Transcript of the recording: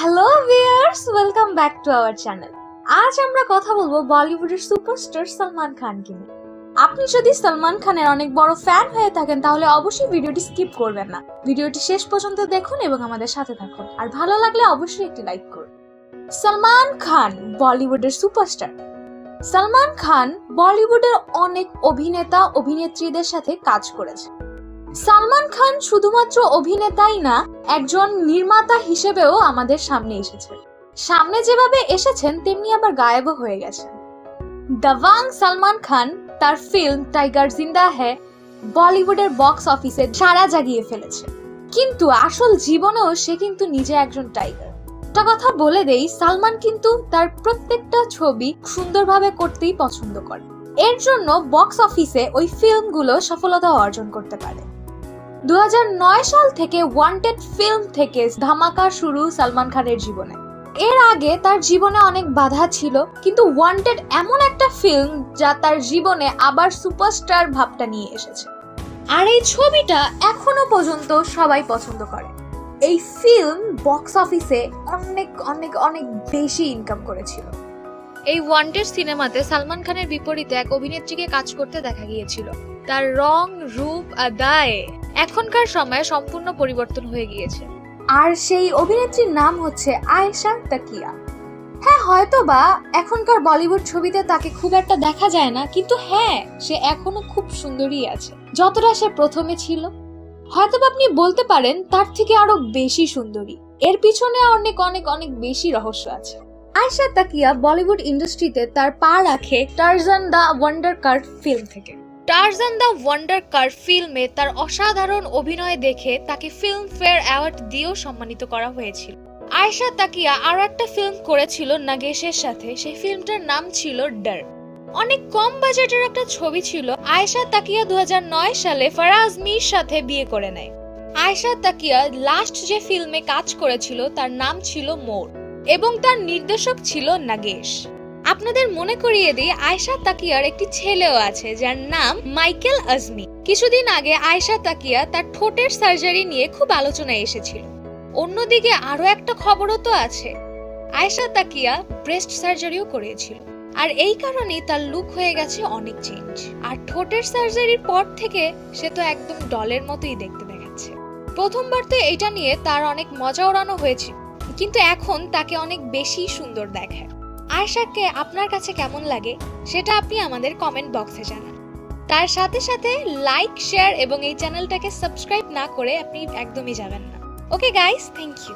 Hello viewers welcome back to our channel আজ আমরা কথা বলব বলিউডের সুপারস্টার সালমান খানকে নিয়ে। আপনি যদি সালমান খানের অনেক বড় ফ্যান হয়ে থাকেন, তাহলে অবশ্যই ভিডিওটি স্কিপ করবেন না। ভিডিওটি শেষ পর্যন্ত দেখুন এবং আমাদের সাথে থাকুন। আর ভালো লাগলে অবশ্যই একটি লাইক করুন। সালমান খান বলিউডের সুপারস্টার সালমান খান বলিউডের অনেক অভিনেতা, অভিনেত্রীদের সাথে কাজ করেছে। সালমান খান শুধুমাত্র অভিনেতাই না, একজন নির্মাতা হিসেবেও আমাদের সামনে এসেছেন। সামনে যেভাবে এসেছেন, তেমনি আবার গায়েবও হয়ে গেছেন। দাভাং সালমান খান, তার ফিল্ম টাইগার জিন্দা হ্যায় বলিউডের বক্স অফিসে সারা জাগিয়ে ফেলেছে। কিন্তু আসল জীবনেও সে কিন্তু নিজে একজন টাইগার। একটা কথা বলে দেই, সালমান কিন্তু তার প্রত্যেকটা ছবি সুন্দরভাবে করতেই পছন্দ করে। এর জন্য বক্স অফিসে ওই ফিল্মগুলো সফলতা অর্জন করতে পারে। দু হাজার নয় সাল থেকে ওয়ান্টেড ফিল্ম থেকে ধামাকা শুরু সালমান খানের জীবনে। এর আগে তার জীবনে অনেক বাধা ছিল, কিন্তু ওয়ান্টেড এমন একটা ফিল্ম যা তার জীবনে আবার সুপারস্টার ভাবটা নিয়ে এসেছে। আর এই ছবিটা এখনও পর্যন্ত সবাই পছন্দ করে। এই ফিল্ম বক্স অফিসে অনেক অনেক অনেক বেশি ইনকাম করেছিল। এই ওয়ান্টেড সিনেমাতে সালমান খানের বিপরীতে এক অভিনেত্রীকে কাজ করতে দেখা গিয়েছিল। তার রং, রূপ আদায় এখনকার সময়ে সম্পূর্ণ পরিবর্তন হয়ে গিয়েছে। আর সেই অভিনেত্রীর নাম হচ্ছে আয়েশা তাকিয়া। হ্যাঁ হয়তো বা এখনকার বলিউড ছবিতে তাকে খুব একটা দেখা যায় না, কিন্তু হ্যাঁ সে এখনও খুব সুন্দরী আছে। যতটা সে প্রথমে ছিল হয়তো বা আপনি বলতে পারেন তার থেকে আরও বেশি সুন্দরী। এর পিছনে অনেক অনেক অনেক বেশি রহস্য আছে। আয়েশা তাকিয়া বলিউড ইন্ডাস্ট্রিতে তার পা রাখে Tarzan the wonder car film থেকে। টার্জান দ্য ওয়ান্ডার কার ফিল্মে তার অসাধারণ অভিনয় দেখে তাকে ফিল্ম ফেয়ার অ্যাওয়ার্ড দিয়েও সম্মানিত করা হয়েছিল। আয়েশা তাকিয়া আরও একটা ফিল্ম করেছিল নাগেশের সাথে, সেই ফিল্মটার নাম ছিল ডার অনেক কম বাজেটের একটা ছবি ছিল, আয়েশা তাকিয়া দু হাজার নয় সালে ফারাজ মির সাথে বিয়ে করে নেয়। আয়েশা তাকিয়া লাস্ট যে ফিল্মে কাজ করেছিল তার নাম ছিল মোর এবং তার নির্দেশক ছিল নাগেশ। আপনাদের মনে করিয়ে দিই, আয়শা তাকিয়ার একটি ছেলেও আছে, যার নাম মাইকেল আজমি। কিছুদিন আগে আয়শা তাকিয়া তার ঠোঁটের সার্জারি নিয়ে খুব আলোচনায় এসেছিল। অন্যদিকে আরও একটা খবরও তো আছে। আয়শা তাকিয়া ব্রেস্ট সার্জারিও করিয়েছিল আর এই কারণেই তার লুক হয়ে গেছে অনেক চেঞ্জ। আর ঠোঁটের সার্জারির পর থেকে সে তো একদম ডলের মতোই দেখতে দেখাচ্ছে। প্রথমবার তো এটা নিয়ে তার অনেক মজা ওড়ানো হয়েছিল কিন্তু এখন তাকে অনেক বেশি সুন্দর দেখায়। আয়শাকে আপনার কাছে কেমন লাগে সেটা আপনি আমাদের কমেন্ট বক্সে জানান। তার সাথে সাথে লাইক শেয়ার এবং এই চ্যানেলটাকে সাবস্ক্রাইব না করে আপনি একদমই যাবেন না। Okay guys thank you